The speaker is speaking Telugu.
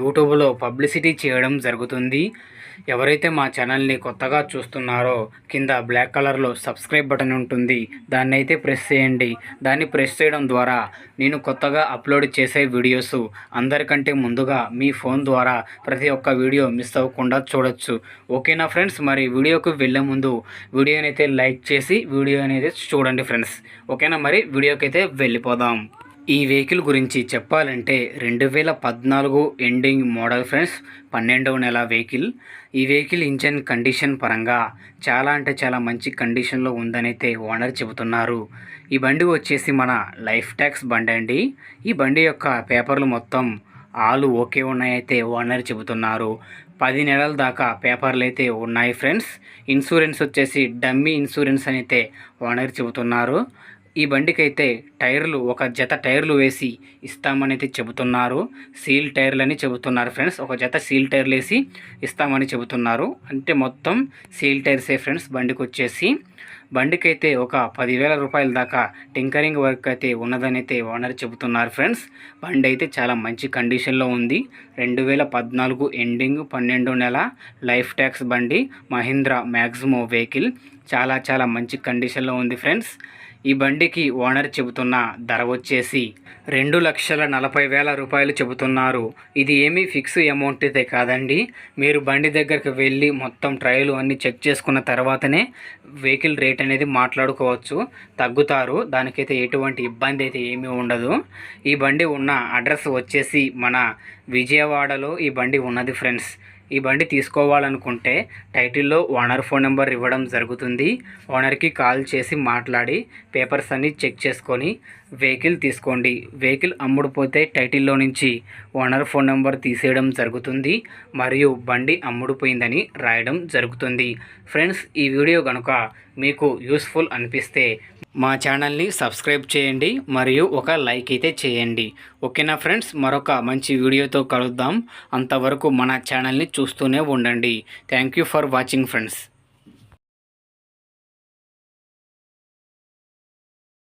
యూట్యూబ్లో పబ్లిసిటీ చేయడం జరుగుతుంది. ఎవరైతే మా ఛానల్ని కొత్తగా చూస్తున్నారో కింద బ్లాక్ కలర్లో సబ్స్క్రైబ్ బటన్ ఉంటుంది. దాన్ని అయితే ప్రెస్ చేయండి. దాన్ని ప్రెస్ చేయడం ద్వారా నేను కొత్తగా అప్లోడ్ చేసే వీడియోస్ అందరికంటే ముందుగా మీ ఫోన్ ద్వారా ప్రతి ఒక్క వీడియో మిస్ అవ్వకుండా చూడొచ్చు. ఓకేనా ఫ్రెండ్స్? మరి వీడియోకు వెళ్ళే ముందు వీడియోని అయితే లైక్ చేసి వీడియో అనేది చూడండి ఫ్రెండ్స్. ఓకేనా మరి? వీడియోకి అయితే వెళ్ళిపోదాం. ఈ వెహికల్ గురించి చెప్పాలంటే రెండు వేల పద్నాలుగు ఎండింగ్ మోడల్ ఫ్రెండ్స్ పన్నెండవ నెల వెహికల్. ఈ వెహికల్ ఇంజన్ కండిషన్ పరంగా చాలా అంటే చాలా మంచి కండిషన్లో ఉందనైతే ఓనర్ చెబుతున్నారు. ఈ బండి వచ్చేసి మన లైఫ్ ట్యాక్స్ బండి అండి. ఈ బండి యొక్క పేపర్లు మొత్తం ఆలు ఓకే ఉన్నాయైతే ఓనర్ చెబుతున్నారు. పది నెలల దాకా పేపర్లు అయితే ఉన్నాయి ఫ్రెండ్స్. ఇన్సూరెన్స్ వచ్చేసి డమ్మీ ఇన్సూరెన్స్ అని అయితే ఓనర్ చెబుతున్నారు. ఈ బండికైతే టైర్లు ఒక జత టైర్లు వేసి ఇస్తామని అయితే చెబుతున్నారు. సీల్ టైర్లు అని చెబుతున్నారు ఫ్రెండ్స్. ఒక జత సీల్ టైర్లు వేసి ఇస్తామని చెబుతున్నారు. అంటే మొత్తం సీల్ టైర్సే ఫ్రెండ్స్ బండికి వచ్చేసి బండికైతే ఒక పదివేల రూపాయల దాకా టింకరింగ్ వర్క్ అయితే ఉన్నదని అయితే ఓనర్ చెబుతున్నారు ఫ్రెండ్స్. బండి అయితే చాలా మంచి కండిషన్లో ఉంది. రెండు వేల పద్నాలుగు ఎండింగ్ పన్నెండు నెల లైఫ్ ట్యాక్స్ బండి మహీంద్రా మ్యాక్సిమో వెహికల్. చాలా చాలా మంచి కండిషన్లో ఉంది ఫ్రెండ్స్. ఈ బండికి ఓనర్ చెబుతున్న ధర వచ్చేసి రెండు లక్షల నలభై వేల రూపాయలు చెబుతున్నారు. ఇది ఏమీ ఫిక్స్ అమౌంట్ అయితే కాదండి. మీరు బండి దగ్గరికి వెళ్ళి మొత్తం ట్రయలు అన్నీ చెక్ చేసుకున్న తర్వాతనే వెహికల్ రేట్ అనేది మాట్లాడుకోవచ్చు. తగ్గుతారు. దానికైతే ఎటువంటి ఇబ్బంది అయితే ఏమీ ఉండదు. ఈ బండి ఉన్న అడ్రస్ వచ్చేసి మన విజయవాడలో ఈ బండి ఉన్నది ఫ్రెండ్స్. ఈ బండి తీసుకోవాలనుకుంటే టైటిల్లో ఓనర్ ఫోన్ నెంబర్ ఇవ్వడం జరుగుతుంది. ఓనర్కి కాల్ చేసి మాట్లాడి పేపర్స్ అన్నీ చెక్ చేసుకొని వెహికల్ తీసుకోండి. వెహికల్ అమ్ముడుపోతే టైటిల్లో నుంచి ఓనర్ ఫోన్ నెంబర్ తీసేయడం జరుగుతుంది. మరియు బండి అమ్ముడుపోయిందని రాయడం జరుగుతుంది. ఫ్రెండ్స్ ఈ వీడియో కనుక మీకు యూస్ఫుల్ అనిపిస్తే మా ఛానల్ని సబ్స్క్రైబ్ చేయండి మరియు ఒక లైక్ అయితే చేయండి. ఓకేనా ఫ్రెండ్స్? మరొక మంచి వీడియోతో కలుద్దాం. అంతవరకు మన ఛానల్ని చూస్తూనే ఉండండి. Thank you for watching friends.